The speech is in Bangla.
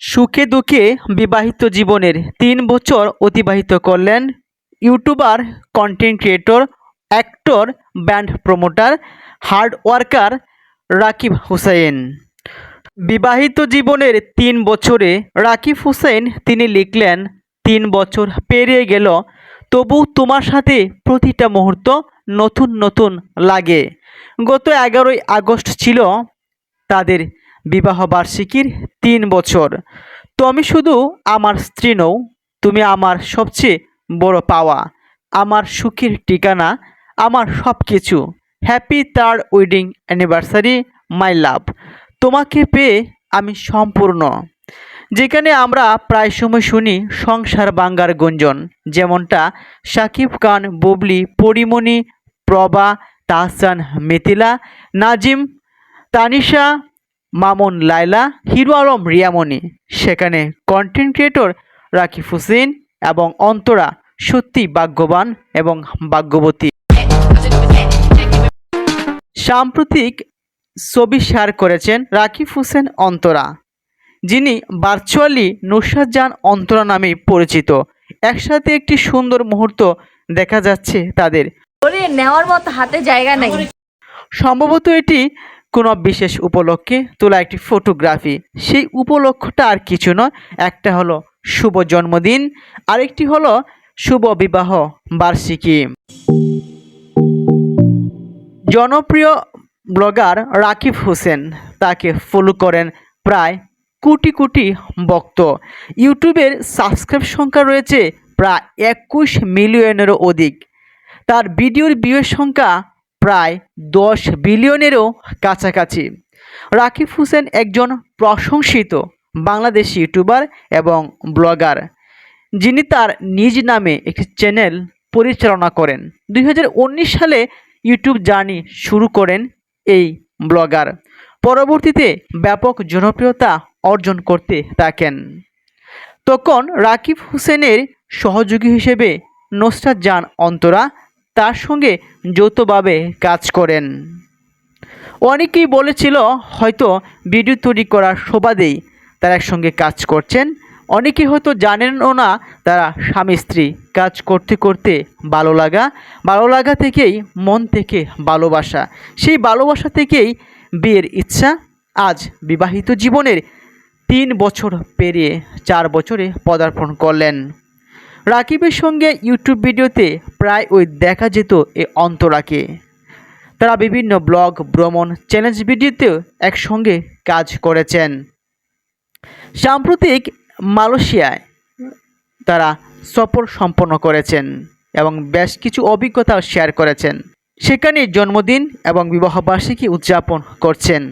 সুখে দুঃখে বিবাহিত জীবনের তিন বছর অতিবাহিত করলেন YouTuber content creator actor brand promoter hard worker Rakib Hussain. বিবাহিত জীবনের তিন বছরে রাকিব হুসাইন তিনি লিখলেন, তিন বছর পেরিয়ে গেল, তবু তোমার সাথে প্রতিটা মুহূর্ত নতুন নতুন লাগে। গত এগারোই আগস্ট ছিল তাদের বিবাহ বার্ষিকীর তিন বছর। তুমি শুধু আমার স্ত্রী নও, তুমি আমার সবচেয়ে বড় পাওয়া, আমার সুখের ঠিকানা, আমার সব কিছু happy third wedding anniversary, my love. তোমাকে পেয়ে আমি সম্পূর্ণ। যেখানে আমরা প্রায় সময় শুনি সংসার বাঙ্গার গুঞ্জন, যেমনটা শাকিব খান, বুবলি, পরিমণি, প্রভা, তাহসান, মিথিলা, নাজিম, তানিশা মামুন লাইলা হিরো আলম রিয়ামণি। সেখানে কন্টেন্ট ক্রিয়েটর রাকিব হুসেন এবং অন্তরা সত্যি ভাগ্যবান এবং ভাগ্যবতী। সাম্প্রতিক ছবি শেয়ার করেছেন রাকিব হোসেন অন্তরা যিনি ভার্চুয়ালি নুসরাত জান অন্তরা নামে পরিচিত। একসাথে একটি সুন্দর মুহূর্ত দেখা যাচ্ছে তাদের। নেওয়ার মতো হাতে জায়গা নেই। সম্ভবত এটি কোনো বিশেষ উপলক্ষে তোলা একটি ফটোগ্রাফি। সেই উপলক্ষটা আর কিছু নয়, একটা হলো শুভ জন্মদিন, আরেকটি হলো শুভ বিবাহ বার্ষিকী। জনপ্রিয় ব্লগার রাকিব হোসেন তাকে ফলো করেন প্রায় কোটি কোটি ভক্ত। ইউটিউবের সাবস্ক্রাইব সংখ্যা রয়েছে প্রায় একুশ মিলিয়নেরও অধিক। তার ভিডিওর ভিউয়ের সংখ্যা প্রায় দশ বিলিয়নেরও কাছাকাছি। রাকিব হোসেন একজন প্রশংসিত বাংলাদেশি ইউটিউবার এবং ব্লগার। যিনি তার নিজ নামে একটি চ্যানেল পরিচালনা করেন। দুই হাজার উনিশ সালে ইউটিউব জার্নি শুরু করেন এই ব্লগার। পরবর্তীতে ব্যাপক জনপ্রিয়তা অর্জন করতে থাকেন। তখন রাকিব হোসেনের সহযোগী হিসেবে নুসরাত জান অন্তরা তার সঙ্গে যৌথভাবে কাজ করেন। অনেকেই বলেছিল, হয়তো ভিডিও তৈরি করার সুবাদেই তারা একসঙ্গে কাজ করছেন। অনেকে হয়তো জানেনও না, তারা স্বামী স্ত্রী কাজ করতে করতে ভালো লাগা ভালো লাগা থেকেই মন থেকে ভালোবাসা। সেই ভালোবাসা থেকেই বিয়ের ইচ্ছা আজ বিবাহিত জীবনের তিন বছর পেরিয়ে চার বছরে পদার্পণ করলেন। রাকিবের সঙ্গে ইউটিউব ভিডিওতে প্রায় ওই দেখা যেত এ অন্তরাকে। তারা বিভিন্ন ব্লগ, ভ্রমণ চ্যালেঞ্জ ভিডিওতেও একসঙ্গে কাজ করেছেন। সাম্প্রতিক মালয়েশিয়ায় তারা সফর সম্পন্ন করেছেন এবং বেশ কিছু অভিজ্ঞতাও শেয়ার করেছেন। সেখানে জন্মদিন এবং বিবাহবার্ষিকী উদযাপন করছেন।